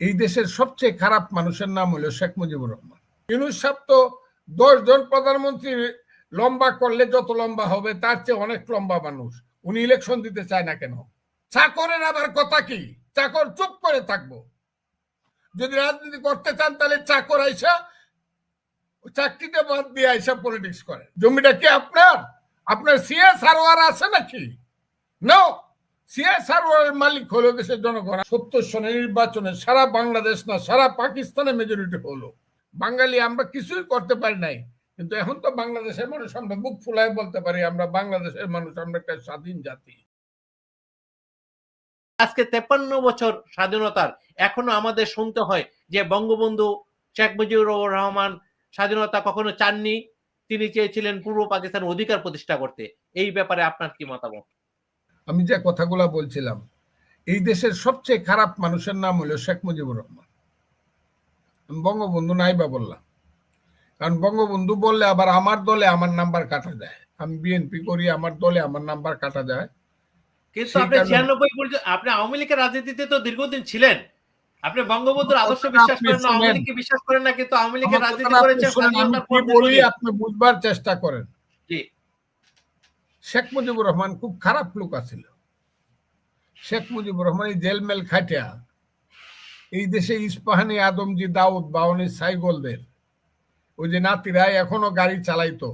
এই দেশের সবচেয়ে খারাপ মানুষের নাম হলো শেখ মুজিবুর রহমান। ইউনুস সাহেব তো দশ জন প্রধানমন্ত্রী লম্বা করলে যত লম্বা হবে, তার চেয়ে অনেক লম্বা মানুষ। উনি ইলেকশন দিতে চায় না কেন? চাকরের আবার কথা কি? চাকর চুপ করে থাকব। যদি রাজনীতি করতে চান, তাহলে চাকর আইসা চাকরিটা বাদ দিয়ে আইসা পলিটিক্স করে জমিটা কি আপনার? আপনার সিএ সারোয়ার আছে নাকি? নো সিএ সারোয়ারের মালিক হলো দেশের জনগণ। সত্তর নির্বাচনে সারা বাংলাদেশ না, সারা পাকিস্তানে মেজরিটি হলো। বাঙালি আমরা কিছুই করতে পারি নাই। কিন্তু এখন তো বাংলাদেশের মানুষ, আমরা বুক ফুলায় বলতে পারি, আমরা বাংলাদেশের মানুষ, আমরা একটা স্বাধীন জাতি। আজকে তেপান্ন বছর স্বাধীনতার, এখনও আমাদের শুনতে হয় যে বঙ্গবন্ধু শেখ মুজিবুর রহমান স্বাধীনতা কখনো চাননি। তিনি চেয়েছিলেন পূর্ব পাকিস্তানের অধিকার প্রতিষ্ঠা করতে। এই ব্যাপারে আপনার কি মতামত? আমি যে কথাগুলো বলছিলাম এই দেশের সবচেয়ে খারাপ মানুষের নাম হলো শেখ মুজিবুর রহমান। আমি বঙ্গবন্ধু নাই বা বললাম। কারণ বঙ্গবন্ধু বললে আবার আমার দলে আমার নাম্বার কাটা যায়। আমি বিএনপি করি আমার দলে আমার নাম্বার কাটা যায়। কিন্তু আপনি ছিয়ানব্বই পর্যন্ত আপনি আওয়ামী লীগের রাজনীতিতে তো দীর্ঘদিন ছিলেন। আপনি বঙ্গবন্ধুর আদর্শ বিশ্বাস করেন না আওয়ামী লীগকে বিশ্বাস করেন না কিন্তু আওয়ামী লীগের রাজনীতি করেছেন আপনি বুঝবার চেষ্টা করেন। শেখ মুজিবুর রহমান খুব খারাপ লোক আছিল। শেখ মুজিবুর রহমান এই জেলমেল খাটিয়া এই দেশে ইস্পাহানি আদমজি দাউদ বাউনি সাইগলদের, ওই যে নাতিরা এখনও গাড়ি চালাইতো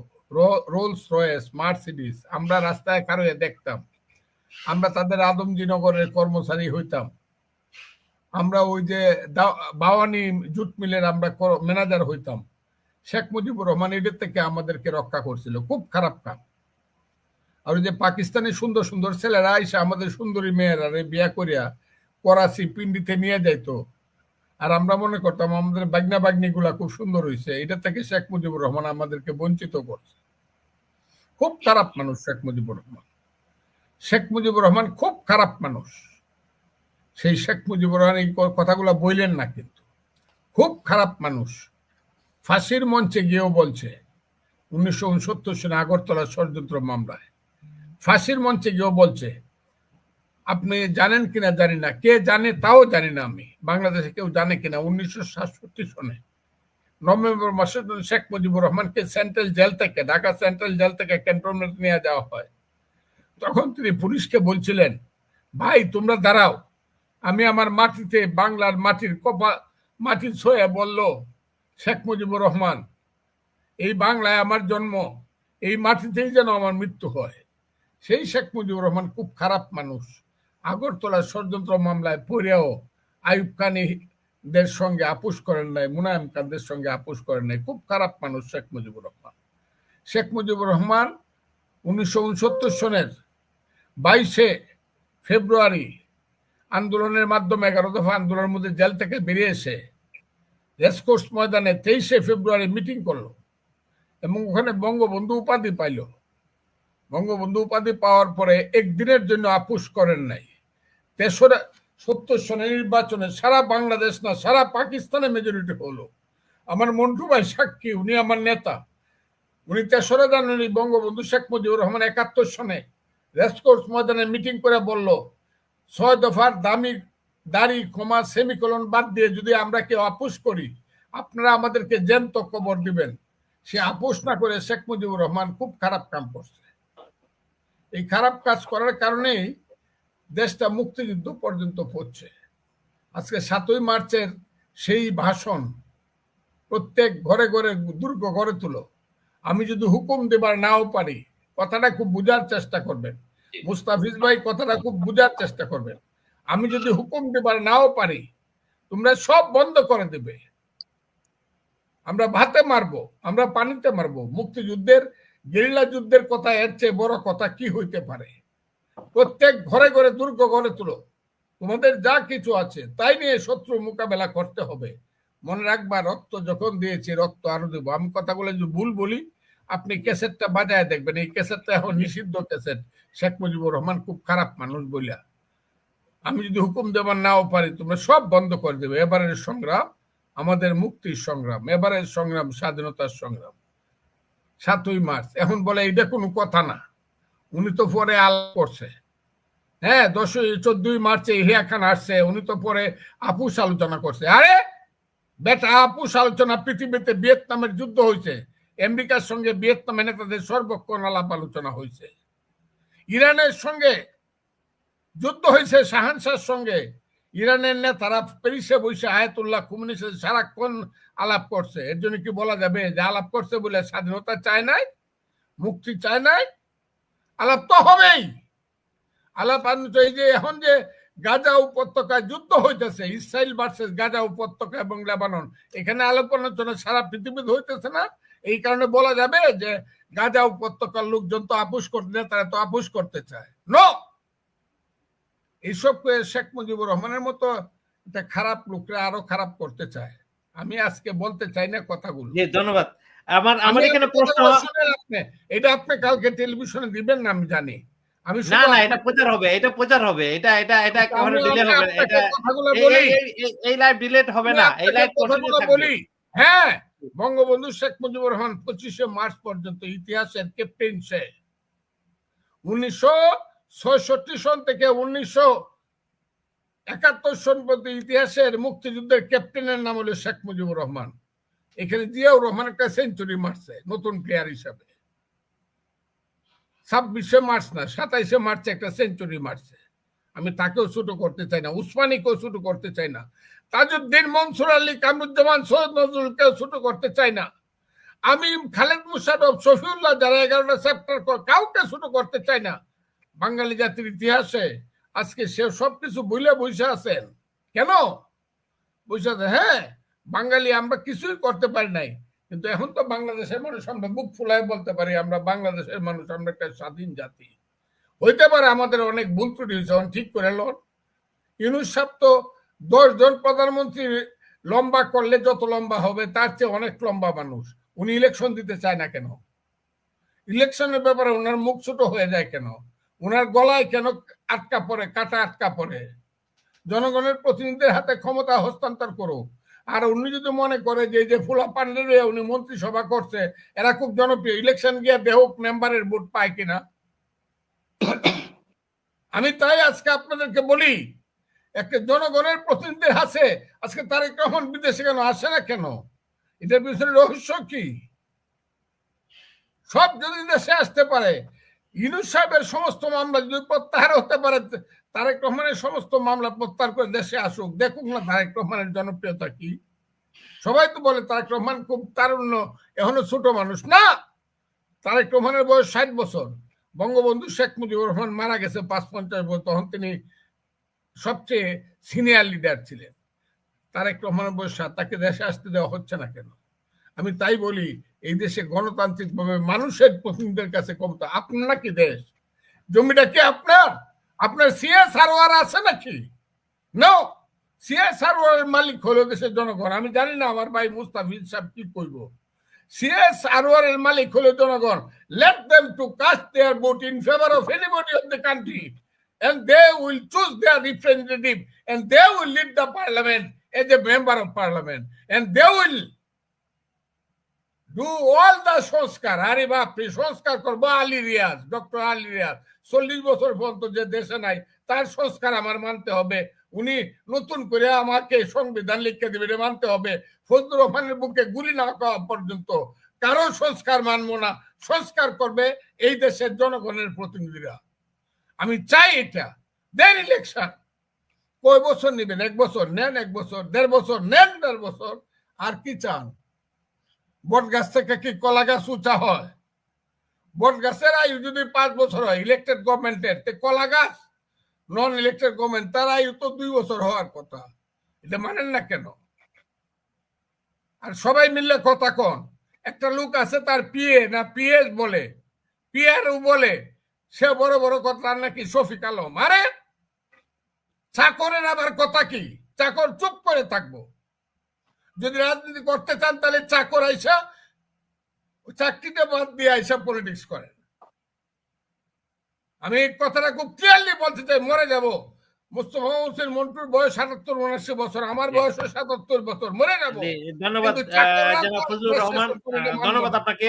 রোলস রয়েস, মার্সিডিস, আমরা রাস্তায় কারোয় দেখতাম, আমরা তাদের আদমজি নগরের কর্মচারী হইতাম, আমরা ওই যে বাওয়ানি জুট মিলের আমরা ম্যানেজার হইতাম, শেখ মুজিবুর রহমান এদের থেকে আমাদেরকে রক্ষা করছিল, খুব খারাপ কাম। আর যে পাকিস্তানি সুন্দর সুন্দর ছেলেরা এসে আমাদের সুন্দরী মেয়েরা রে বিয়া করিয়া করাচি পিন্ডিতে নিয়ে যাইতো। আর আমরা মনে করতাম আমাদের বাগনা গুলা খুব সুন্দর হয়েছে এটা থেকে শেখ মুজিবুর রহমান আমাদেরকে বঞ্চিত করছে। খুব খারাপ মানুষ শেখ মুজিবুর রহমান। শেখ মুজিবুর রহমান খুব খারাপ মানুষ। সেই শেখ মুজিবুর রহমান এই কথাগুলা বইলেন না কিন্তু। খুব খারাপ মানুষ। ফাঁসির মঞ্চে গিয়েও বলছে, উনিশশো উনসত্তর সনে আগরতলা ষড়যন্ত্র মামলায়। ফাঁসির মঞ্চে গিয়েও বলছে, আপনি জানেন কিনা জানি না, কে জানে তাও জানি না আমি। বাংলাদেশে কেউ জানে কিনা, উনিশশো সাতষট্টি সনে। নভেম্বর মাসে শেখ মুজিবুর রহমানকে সেন্ট্রাল জেল থেকে, ঢাকা সেন্ট্রাল জেল থেকে ক্যান্টনমেন্ট নিয়ে যাওয়া হয়। তখন তিনি পুলিশকে বলছিলেন, ভাই, তোমরা দাঁড়াও। আমি আমার মাটিতে, বাংলার মাটির কপা, মাটির ছয়ে বলল, শেখ মুজিবুর রহমান, এই বাংলায় আমার জন্ম, এই মাটিতেই যেন আমার মৃত্যু হয়। সেই শেখ মুজিবুর রহমান খুব খারাপ মানুষ। আগরতলার ষড়যন্ত্র মামলায় পড়েও আইব খানিদের সঙ্গে আপোষ করেন নাই, মুনায়ম খানদের সঙ্গে আপোষ করেন নাই। খুব খারাপ মানুষ শেখ মুজিবুর রহমান। শেখ মুজিবুর রহমান উনিশশো উনসত্তর সনের বাইশে ফেব্রুয়ারি আন্দোলনের মাধ্যমে এগারো দফা আন্দোলনের মধ্যে জেল থেকে বেরিয়ে এসে রেসকোর্স ময়দানে তেইশে ফেব্রুয়ারি মিটিং করল এবং ওখানে বঙ্গবন্ধু উপাধি পাইল। বঙ্গবন্ধু উপাধি পাওয়ার পরে একদিনের জন্য আপোষ করেন নাই। তেসরা, সত্তর সনের নির্বাচনে সারা বাংলাদেশ না, সারা পাকিস্তানে মেজরিটি হলো। আমার মন্টু ভাই সাক্ষী, উনি আমার নেতা। উনি তেসরা জানুয়ারি বঙ্গবন্ধু শেখ মুজিবুর রহমান একাত্তর সনে রেসকোর্স ময়দানে মিটিং করে বলল, ছয় দফার দামি দাড়ি ক্ষমা সেমিকলন বাদ দিয়ে যদি আমরা কেউ আপোষ করি, আপনারা আমাদেরকে জ্যান্ত কবর দিবেন। সে আপোষ না করে শেখ মুজিবুর রহমান খুব খারাপ কাম করছে। এই খারাপ কাজ করার কারণেই দেশটা মুক্তিযুদ্ধ পর্যন্ত পড়ছে। আজকে সাতই মার্চের সেই ভাষণ প্রত্যেক ঘরে ঘরে দুর্গ গড়ে তুলো। আমি যদি হুকুম দেবার নাও পারি কথাটা খুব বুঝার চেষ্টা করবেন। মুস্তাফিজ ভাই কথাটা খুব বুঝার চেষ্টা করবেন। আমি যদি হুকুম দেবার নাও পারি তোমরা সব বন্ধ করে দেবে। আমরা ভাতে মারবো আমরা পানিতে মারবো। মুক্তিযুদ্ধের গেরিলা যুদ্ধের কথা, এর চেয়ে বড় কথা কি হইতে পারে? প্রত্যেক ঘরে ঘরে দুর্গ গড়ে তুলো। তোমাদের যা কিছু আছে, তাই নিয়ে শত্রু মোকাবেলা করতে হবে। মনে রাখবা, রক্ত যখন দিয়েছি, রক্ত আরও দেবো। আমি কথাগুলো যদি ভুল বলি, আপনি ক্যাসেটটা বাজায় দেখবেন। এই ক্যাসেটটা এখন নিষিদ্ধ ক্যাসেট। শেখ মুজিবুর রহমান খুব খারাপ মানুষ বলিয়া আমি যদি হুকুম দেবার নাও পারি, তোমরা সব বন্ধ করে দেবে। এবারের সংগ্রাম আমাদের মুক্তির সংগ্রাম, এবারের সংগ্রাম স্বাধীনতার সংগ্রাম। সাতই মার্চ। এখন বলে, এটা কোনো কথা না। উনি তো পরে আল করছে। হ্যাঁ দশই চোদ্দই মার্চে ইহিয়া খান আসছে। উনি তো পরে আপুস আলোচনা করছে। আরে, বেটা, আপুস আলোচনা পৃথিবীতে ভিয়েতনামের যুদ্ধ হয়েছে আমেরিকার সঙ্গে ভিয়েতনামের নেতাদের সর্বক্ষণ আলাপ আলোচনা হয়েছে ইরানের সঙ্গে যুদ্ধ হয়েছে শাহানশাহর সঙ্গে। ইরানের নেতারা প্যারিসে বসে আয়াতুল্লাহ খুমনির সাথে সারাক্ষণ আলাপ করছে। এর জন্য কি বলা যাবে? যে আলাপ করছে বলে স্বাধীনতা চায় নাই, মুক্তি চায় নাই, আলাপ তো হবেই। আলাপ আনতে এই যে এখন যে গাজা উপত্যকায় যুদ্ধ হইতেছে ইসরায়েল ভার্সেস গাজা উপত্যকা এবং লেবানন, এখানে আলাপ আলোচনা সারা পৃথিবীতে হইতেছে না। এই কারণে বলা যাবে যে গাজা উপত্যকার লোকজন তো আপুস করতে তারা তো আপুস করতে চায়। নো এইসব শেখ মুজিবুর রহমানের মতো খারাপ লোকরা আরও খারাপ করতে চায়। আমি আজকে বলতে চাই না কথাগুলো। ধন্যবাদ। আমার আমার এখানে প্রশ্ন এটা আপনি কালকে টেলিভিশনে দিবেন না আমি জানি। আমি না না এটা প্রচার হবে এটা প্রচার হবে। এটা এটা এটা একেবারে ডিলে হবে। এটা এই- লাইভ ডিলেট হবে না। এই লাইভ কথাগুলো বলি। হ্যাঁ বঙ্গবন্ধু শেখ মুজিবুর রহমান পঁচিশে মার্চ পর্যন্ত ইতিহাসের ক্যাপ্টেন সে। উনিশশো ছয়ষট্টি সন থেকে উনিশশো একাত্তর সন পর্যন্ত ইতিহাসের মুক্তিযুদ্ধের ক্যাপ্টেনের নাম হলো শেখ মুজিবুর রহমান। এখানে জিয়াউর রহমান একটা সেঞ্চুরি মারছে নতুন প্লেয়ার হিসাবে। ছাব্বিশে মার্চ না, সাতাইশে মার্চে একটা সেঞ্চুরি মারছে আমি তাকেও ছোট করতে চাই না, উসমানীকেও ছোট করতে চাই না। তাজউদ্দিন মনসুর আলী, কামরুজ্জামান, সৈয়দ নজরুলকেও ছোট করতে চাই না। আমি খালেদ মুশারফ, শফিউল্লাহ যারা এগারোটা চ্যাপ্টার কাউকে ছোট করতে চাই না। বাঙালি জাতির ইতিহাসে আজকে সে সবকিছু বইলে বসে আছেন। কেন? বসে হ্যাঁ বাঙালি আমরা কিছুই করতে পারি নাই। কিন্তু এখন তো বাংলাদেশের মানুষ, আমরা বুক ফুলায় বলতে পারি, আমরা বাংলাদেশের মানুষ, আমরা একটা স্বাধীন জাতি। হইতে পারে আমাদের অনেক ভুল ত্রুটি হয়েছে ঠিক করে লোন। ইউনুস সাহেব তো দশ জন প্রধানমন্ত্রী লম্বা করলে যত লম্বা হবে, তার চেয়ে অনেক লম্বা মানুষ। উনি ইলেকশন দিতে চায় না কেন? ইলেকশনের ব্যাপারে ওনার মুখ ছোট হয়ে যায় কেন? ওনার গলায় কেন আটকা পড়ে, কাটা আটকা পড়ে? জনগণের প্রতিনিধিদের হাতে ক্ষমতা হস্তান্তর করুক। আর উনি যদি মনে করে যে যে ফুলা পান্ডে উনি মন্ত্রিসভা করছে, এরা খুব জনপ্রিয়। ইলেকশন গিয়ে দেহক মেম্বারের ভোট পায় কিনা? আমি তাই আজকে আপনাদেরকে বলি, একটা জনগণের প্রতিনিধিদের আছে আজকে তারেক রহমান বিদেশে কেন আসে না কেন? এটার পিছনে রহস্য কি? সব যদি দেশে আসতে পারে ইনুস সাহেবের সমস্ত মামলা যদি প্রত্যাহার হতে পারে, তারেক রহমানের সমস্ত মামলা প্রত্যাহার করে দেশে আসুক। দেখুক না তারেক রহমানের জনপ্রিয়তা কি। সবাই তো বলে তারেক রহমান খুব তারুণ্য, এখনও ছোট মানুষ। না! তারেক রহমানের বয়স ষাট বছর। বঙ্গবন্ধু শেখ মুজিবুর রহমান মারা গেছে পাঁচ পঞ্চাশ বছর, তখন তিনি সবচেয়ে সিনিয়র লিডার ছিলেন। তারেক রহমানের বয়স তাকে দেশে আসতে দেওয়া হচ্ছে না কেন? আমি তাই বলি এই দেশে গণতান্ত্রিকভাবে মানুষের প্রতিনিধিদের কাছে ক্ষমতা আপনার নাকি দেশ? জমিটা কি আপনার? আপনার সিএস আরওয়ার আছে নাকি? না সিএস আরওয়ার মালিক হলো দেশের জনগণ। আমি জানি না আমার ভাই মুস্তাফিজ সাহেব কি করব। সিএস আরওয়ার এর মালিক হলো জনগণ। Let them to cast their vote in favour of anybody of the country and they will choose their representative and they will lead the parliament as a member of parliament and they will do all the সংস্কার, আরে বাপরে, সংস্কার করব Ali Riaz, doctor Ali Riaz. চল্লিশ বছর পর্যন্ত যে দেশে নাই, তার সংস্কার আমার মানতে হবে। উনি নতুন করে আমাকে সংবিধান লিখে দেবে, এটা মানতে হবে। ফজলুর রহমানের বুকে গুলি না খাওয়া পর্যন্ত কারও সংস্কার মানবো না। সংস্কার করবে এই দেশের জনগণের প্রতিনিধিরা। আমি চাই এটা। দেন ইলেকশন কয় বছর নেবেন? এক বছর? নেন এক বছর? দেড় বছর? নেন দেড় বছর? আর কি চান? বট গাছ থেকে কি কলা গাছ উঁচা হয়? বট গাছের আয়ু যদি পাঁচ বছর হয় ইলেকটেড গভর্নমেন্টের কলা গাছ নন ইলেকটেড গভর্নমেন্ট তার আয়ু তো দুই বছর হওয়ার কথা। এটা মানেন না কেন? আর সবাই মিললে কথা কন। একটা লোক আছে, তার পিএ না পিএস বলে, পিআরও বলে, সে বড় বড় কথা নাকি শফিক আলম। আরে, চাকরের আবার কথা কি? চাকর চুপ করে থাকব। যদি রাজনীতি করতে চান তাহলে চাকর আইসা চাকরিটা বাদ দিয়ে আইসা পলিটিক্স করেন। আমি এই কথাটা খুব ক্লিয়ারলি বলতে চাই মরে যাব। মুস্তফা হোসেন মন্টুর বয়স সাতাত্তর উনআশি বছর। আমার বয়স সাতাত্তর বছর মরে যাব। ধন্যবাদ জনাব ফজলুর রহমান। ধন্যবাদ আপনাকে।